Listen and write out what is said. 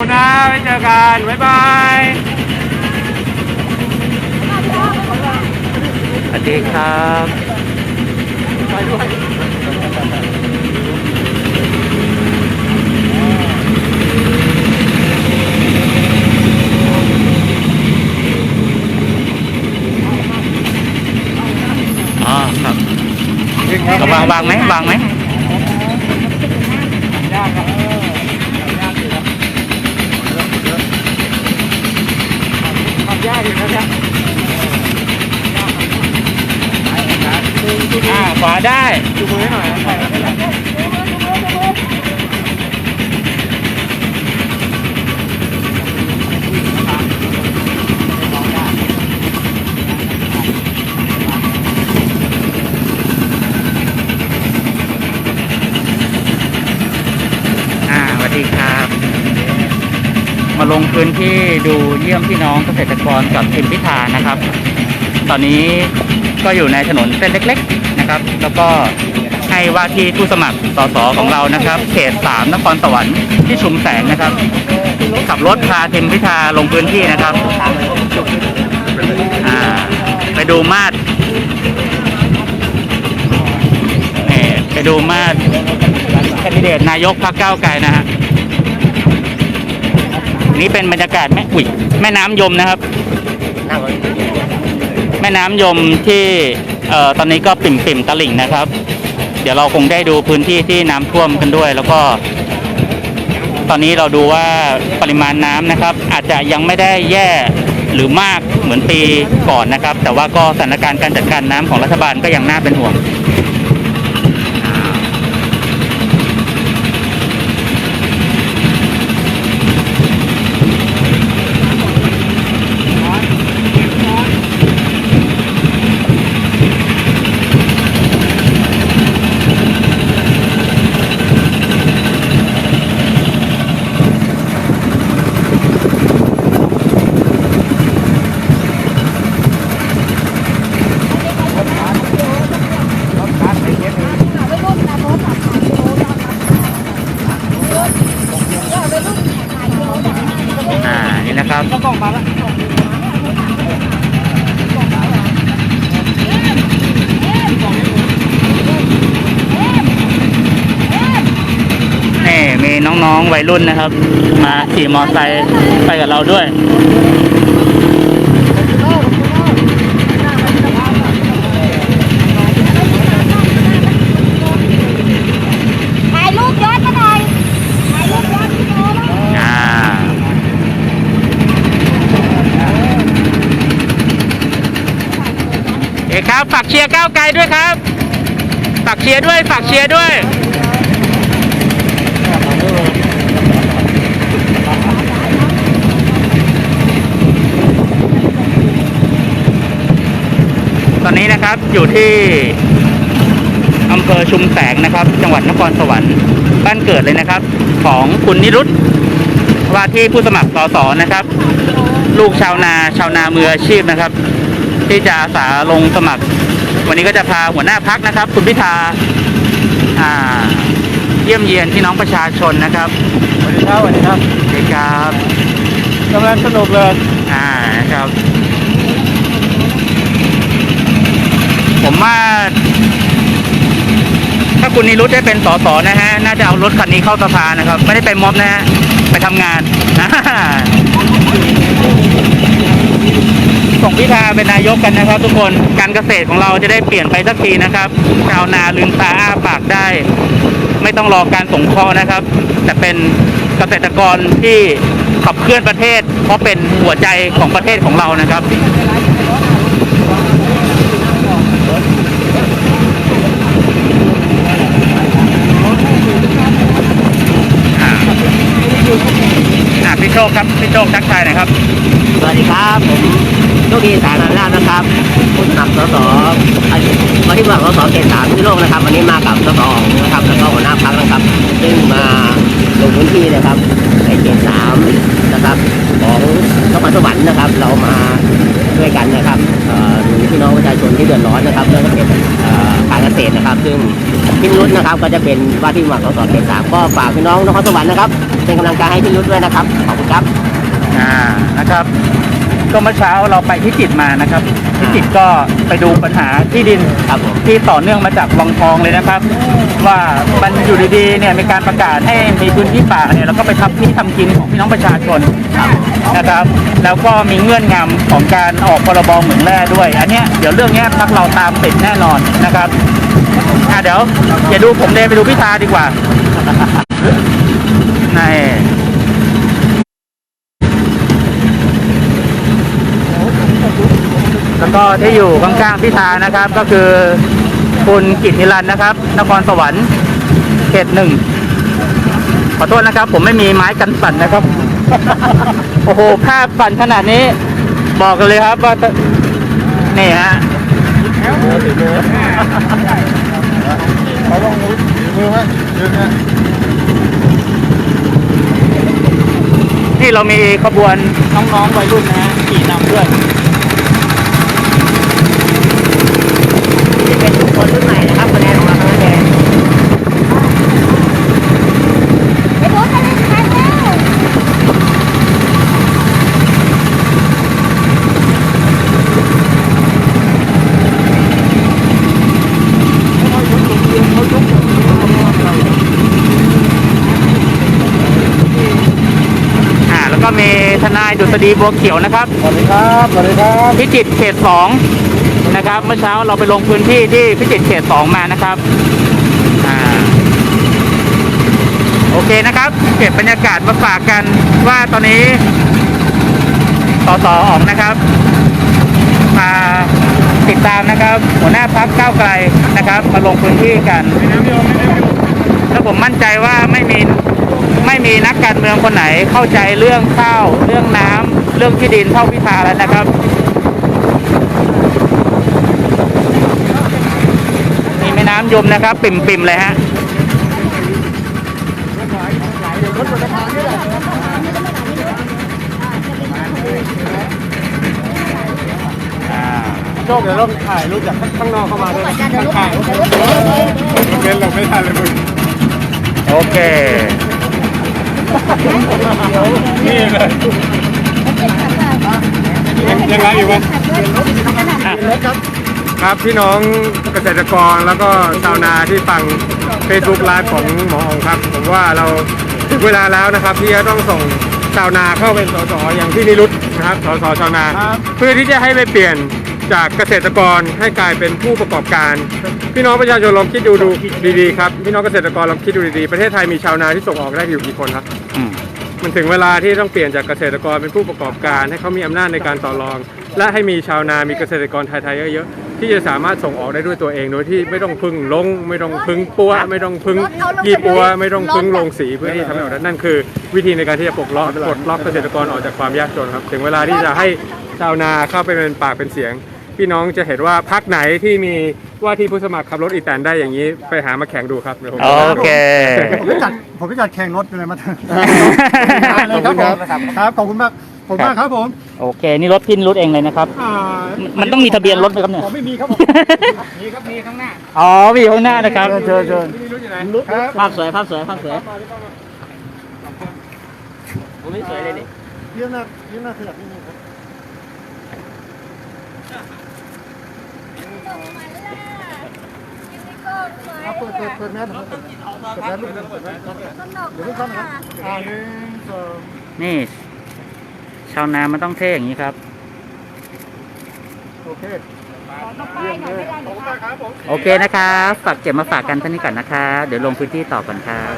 นะไว้เจอกัน บ๊ายบายสวัสดีครับไปด้วยอ๋อครับเอาวางวางไหมวางไหม ยากครับยากอยู่ครับทำยากอยู่นะครับ อ่าขวาได้ดูมือให้หน่อยนะอ่าสวัสดีครับ มา ลงพื้นที่ดูเยี่ยมพี่น้องเกษตรกรกับทีมพิธานะครับ ตอนนี้ก็อยู่ในถนนเส้นเล็ก ๆนะครับ แล้วก็ให้ว่าที่ผู้สมัครสสของเรานะครับ เขตสามนครสวรรค์ที่ชุมแสงนะครับ ขับรถพาทีมพิธาลงพื้นที่นะครับไปดูมาดไปดูมาดแคนดิเดตนายกพรรคก้าวไกลนะฮะ นี่เป็นบรรยากาศแม่อุยแม่น้ำยมนะครับ แม่น้ำยมที่เอ่อตอนนี้ก็ปิ่มปิ่มๆตลิ่งนะครับ เดี๋ยวเราคงได้ดูพื้นที่ที่น้ำท่วมกันด้วย แล้วก็ ตอนนี้เราดูว่าปริมาณน้ำนะครับ อาจจะยังไม่ได้แย่หรือมากเหมือนปีก่อนนะครับ แต่ว่าก็สถานการณ์การจัดการน้ำของรัฐบาลก็ยังน่าเป็นห่วง อ่า นี่นะครับ นี่มี น้องๆวัยรุ่นนะครับ มาขี่มอไซค์ไปกับเราด้วยถ่ายรูปย้อนมาหน่อยถ่ายรูปย้อนวิดีโอมาหน่อยอ่าเอกครับ ฝากเชียร์ก้าวไกลด้วยครับ ฝากเชียร์ด้วย ฝากเชียร์ด้วย อนนี้นะครับอยู่ที่อำเภอชุมแสงนะครับ จังหวัดนครสวรรค์บ้านเกิดเลยนะครับ ของคุณนิรุตว่าที่ผู้สมัครสสนะครับ ลูกชาวนาชาวนามืออาชีพนะครับ ที่จะอาสาลงสมัคร วันนี้ก็จะพาหัวหน้าพักนะครับ คุณพิธาอ่าเยี่ยมเยียนพี่น้องประชาชนนะครับสวัสดีครับสวัสดีครับสวัสดีครับกำลังสนุกเลยอ่านะครับ ผมว่า ถ้า คุณนิรุตได้เป็นสสนะฮะ น่าจะเอารถคันนี้เข้าสภานะครับ ไม่ได้ไปม็อบนะฮะ ไปทำงานส่งพิธาเป็นนายกกันนะครับ ทุกคน การเกษตรของเราจะได้เปลี่ยนไปสักทีนะครับ ชาวนาลืมตาอ้าปากได้ ไม่ต้องรอการสงเคราะห์นะครับ แต่เป็นเกษตรกรที่ขับเคลื่อนประเทศ เพราะเป็นหัวใจของประเทศของเรานะครับ อ่าอ่าพี่ โชคครับพี่โชคทักทายหน่อยครับ สวัสดีครับ ผมโชคดีสาธารณะนะครับผู้สมัครสสวันที่สมัครสสเขตสามที่โลกนะครับวันนี้มากับสสองนะครับแล้วก็หัวหน้าพักนะครับ ซึ่งมาลงพื้นที่นะครับในเขตสามนะครับ ของนครสวรรค์นะครับ เรามาด้วยกันนะครับเอ่อพี่น้องประชาชนที่เดือดร้อนนะครับเรื่องเกี่ยวกับการเกษตรนะครับ ซึ่ง พี่นุชนะครับ ก็จะเป็นว่าที่ผู้สมัครสสเขตสามก็ฝากพี่น้องนครสวรรค์นะครับ เป็นกำลังใจให้พี่นุชด้วยนะครับ ขอบคุณครับอ่านะครับ ก็เมื่อเช้าเราไปพิจิตรมานะครับ พิจิตรก็ไปดูปัญหาที่ดินครับผมที่ต่อเนื่องมาจากวังทองเลยนะครับ ว่ามันอยู่ดีๆเนี่ยมีการประกาศให้มีพื้นที่ป่าเนี่ยแล้วก็ไปทับที่ทำกินของพี่น้องประชาชนนะครับ แล้วก็มีเงื่อนงำของการออกพรบเหมืองแร่ด้วย อันเนี้ยเดี๋ยวเรื่องเนี้ยพักเราตามติดแน่นอนนะครับ อะเดี๋ยวอย่าดูผมเดินไปดูพิธาดีกว่านี่แล้วก็ที่อยู่ข้างๆพิธานะครับ ก็คือคุณกิตนิรันดร์นะครับ นครสวรรค์เขตหนึ่งขอโทษนะครับ ผมไม่มีไม้กันสั่นนะครับ โอ้โหภาพสั่นขนาดนี้ บอกกันเลยครับว่า นี่ฮะ เขาลองมือมือไหมยืนนะนี่เรามีขบวนน้องๆวัยรุ่นนะฮะขี่นำด้วย นี่เป็นคนรุ่นใหม่นะครับคะแนนของเราทั้งนั้นเลย ไปดูกันเลยค่ะแล้ว อ่า แล้วก็มี ทนายดุษฎีบัวเขียวนะครับ สวัสดีครับ สวัสดีครับพิจิตรเขตสองนะครับ เมื่อเช้าเราไปลงพื้นที่ที่พิจิตรเขตสองมานะครับอ่าโอเคนะครับ เก็บบรรยากาศมาฝากกันว่าตอนนี้สสออกนะครับ มาติดตามนะครับ หัวหน้าพักก้าวไกลนะครับ มาลงพื้นที่กันแล้วผมมั่นใจว่าไม่มี ไม่มีนักการเมืองคนไหนเข้าใจเรื่องข้าว เรื่องน้ำเรื่องที่ดินเท่าพิธาแล้วนะครับ มีแม่น้ำยมนะครับ ปิ่มๆเลยฮะอ่าโชคเดี๋ยวเราถ่ายรูปจากข้างนอกเข้ามาด้วยนะข้างๆเล่นเราไม่ทันเลยมึงโอเค นี่เลยยังไงอยู่วะอะครับพี่น้องเกษตรกรแล้วก็ชาวนาที่ฟัง Facebook ไลฟ์ของหมอองครับ ผมว่าเราถึงเวลาแล้วนะครับ ที่จะต้องส่งชาวนาเข้าเป็นสสอย่างที่นิรุตนะครับสสชาวนา เพื่อที่จะให้ไปเปลี่ยน จากเกษตรกรให้กลายเป็นผู้ประกอบการ พี่น้องประชาชนลองคิดดูดูดีๆครับพี่น้องเกษตรกรลองคิดดูดีๆประเทศไทยมีชาวนาที่ส่งออกได้อยู่กี่คนครับอืมมันถึงเวลาที่ต้องเปลี่ยนจากเกษตรกรเป็นผู้ประกอบการ ให้เขามีอำนาจในการต่อรอง และให้มีชาวนามีเกษตรกรไทยๆเยอะๆที่จะสามารถส่งออกได้ด้วยตัวเองโดยที่ไม่ต้องพึ่งลง ไม่ต้องพึ่งปัวไม่ต้องพึ่งยี่ปัว ไม่ต้องพึ่งลงสีเพื่อที่ทำให้ออกได้นั่นคือ วิธีในการที่จะปลดล็อกปลดล็อกเกษตรกรออกจากความยากจนครับ ถึงเวลาที่จะให้ชาวนาเข้าไปเป็นปากเป็นเสียง พี่น้องจะเห็นว่าพักไหนที่มีว่าที่ผู้สมัครขับรถอีแตนได้อย่างนี้ไปหามาแข่งดูครับดี๋ยวผมโอเค ผมไม่จัดผมไม่จัดแข่งรถเลยมาเลยครับผมครับขอบคุณมากขอบคุณมากครับผมโอเค นี่รถพินรถเองเลยนะครับ อ่ามันต้องมีทะเบียนรถไหมครับเนี่ย ผมไม่มีครับผมอ๋อมีอยู่ข้างหน้านะครับ เชิญเชิญครับภาพสวย ภาพสวย ภาพสวยผมไม่สวยเลยดิเยี่ยมนะเยี่ยมนะขยับนิดนึงครับ เอาเปิดเปิดเปิดแมสหน่อยครับเปิดแมสลูกหนึ่งเปิดแมสเดี๋ยวเพิ่เข้านะครับอ่าหนึ่งสองนี่ ชาวนามันต้องเท่อย่างนี้ครับ โอเคเยี่ยมเลยขอบคุณมากครับผมโอเคนะครับ ฝากเก็บมาฝากกันเท่านี้ก่อนนะครับเดี๋ยวลงพื้นที่ต่อก่อนครับ